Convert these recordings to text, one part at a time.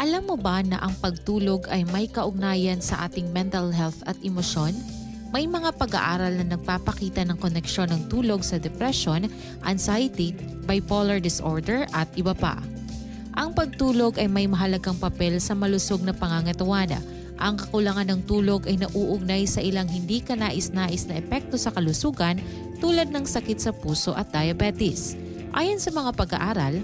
Alam mo ba na ang pagtulog ay may kaugnayan sa ating mental health at emosyon? May mga pag-aaral na nagpapakita ng koneksyon ng tulog sa depression, anxiety, bipolar disorder at iba pa. Ang pagtulog ay may mahalagang papel sa malusog na pangangatawan. Ang kakulangan ng tulog ay nauugnay sa ilang hindi kanais-nais na epekto sa kalusugan tulad ng sakit sa puso at diabetes. Ayon sa mga pag-aaral,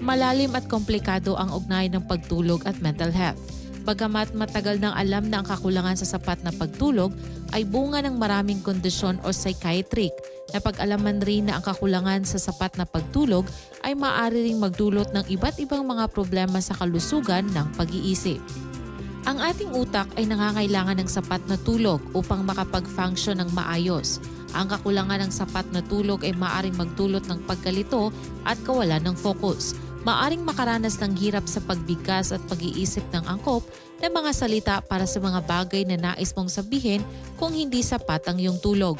malalim at komplikado ang ugnay ng pagtulog at mental health. Bagamat matagal nang alam na ang kakulangan sa sapat na pagtulog ay bunga ng maraming kondisyon o psychiatric na pag-alaman rin na ang kakulangan sa sapat na pagtulog ay maaari ring magdulot ng iba't ibang mga problema sa kalusugan ng pag-iisip. Ang ating utak ay nangangailangan ng sapat na tulog upang makapag-function ng maayos. Ang kakulangan ng sapat na tulog ay maaring magdulot ng pagkalito at kawalan ng focus. Maaring makaranas ng hirap sa pagbigkas at pag-iisip ng angkop ng mga salita para sa mga bagay na nais mong sabihin kung hindi sapat ang iyong tulog.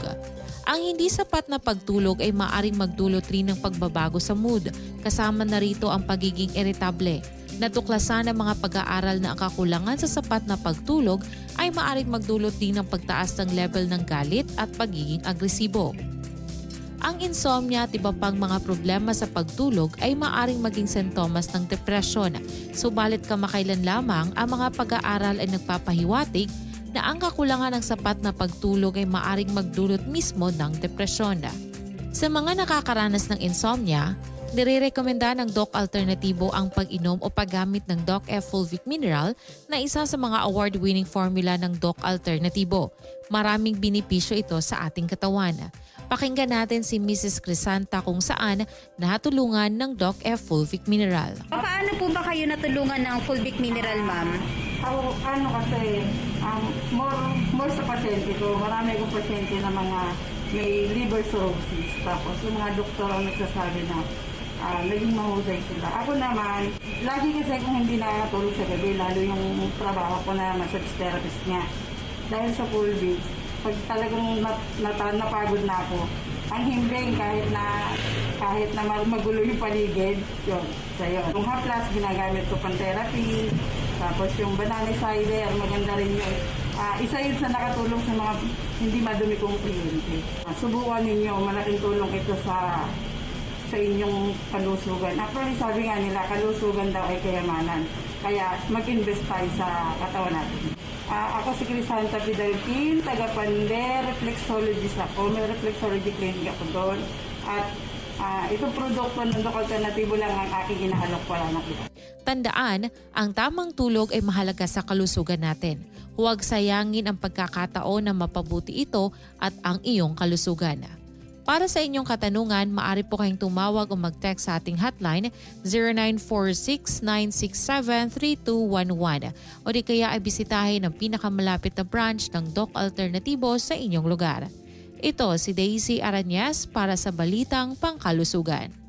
Ang hindi sapat na pagtulog ay maaring magdulot rin ng pagbabago sa mood, kasama na rito ang pagiging irritable. Natuklasan ng mga pag-aaral na ang kakulangan sa sapat na pagtulog ay maaring magdulot din ng pagtaas ng level ng galit at pagiging agresibo. Ang insomnia at iba pang mga problema sa pagtulog ay maaring maging sintomas ng depresyon. Subalit kamakailan lamang ang mga pag-aaral ay nagpapahiwatig na ang kakulangan ng sapat na pagtulog ay maaring magdulot mismo ng depresyon. Sa mga nakakaranas ng insomnia, Nire-rekomenda ng Doc Alternatibo ang pag-inom o paggamit ng Doc F Fulvic Mineral na isa sa mga award-winning formula ng Doc Alternatibo. Maraming binipisyo ito sa ating katawan. Pakinggan natin si Mrs. Crisanta kung saan natulungan ng Doc F Fulvic Mineral. Paano po ba kayo natulungan ng Fulvic Mineral, ma'am? Ako, ano kasi, um, more, more sa pasyente ko, marami akong pasyente na mga may liver cirrhosis. Tapos yung mga doktor ang nagsasabi na ah, naging mahusay sila. Ako naman, lagi kasi kung hindi nakakatulog sa gabi, lalo yung trabaho ko na massage therapist niya. Dahil sa full pag talagang nat, nat- napagod na ako, ang himbing kahit na kahit na mag- magulo yung paligid, yun, sa yun. Yung haplas, ginagamit ko pang therapy, tapos yung banana cider, maganda rin yun. Ah, isa yun sa nakatulong sa mga hindi madumi kong kliyente. Ah, subukan ninyo, malaking tulong ito sa sa inyong kalusugan. Actually, sabi nga nila, kalusugan daw ay kayamanan. Kaya mag-invest tayo sa katawan natin. Ah, ako si Crisanta Pidalpin, taga Pander, reflexologist ako. May reflexology clinic ako doon. At ah, itong produkto ng Doc Alternatibo lang ang aking inaalok wala na iba. Tandaan, ang tamang tulog ay mahalaga sa kalusugan natin. Huwag sayangin ang pagkakataon na mapabuti ito at ang iyong kalusugan. Para sa inyong katanungan, maaari po kayong tumawag o mag-text sa ating hotline 0946-967-3211 o di kaya ay bisitahin ang pinakamalapit na branch ng Doc Alternatibo sa inyong lugar. Ito si Daisy Aranyas para sa Balitang Pangkalusugan.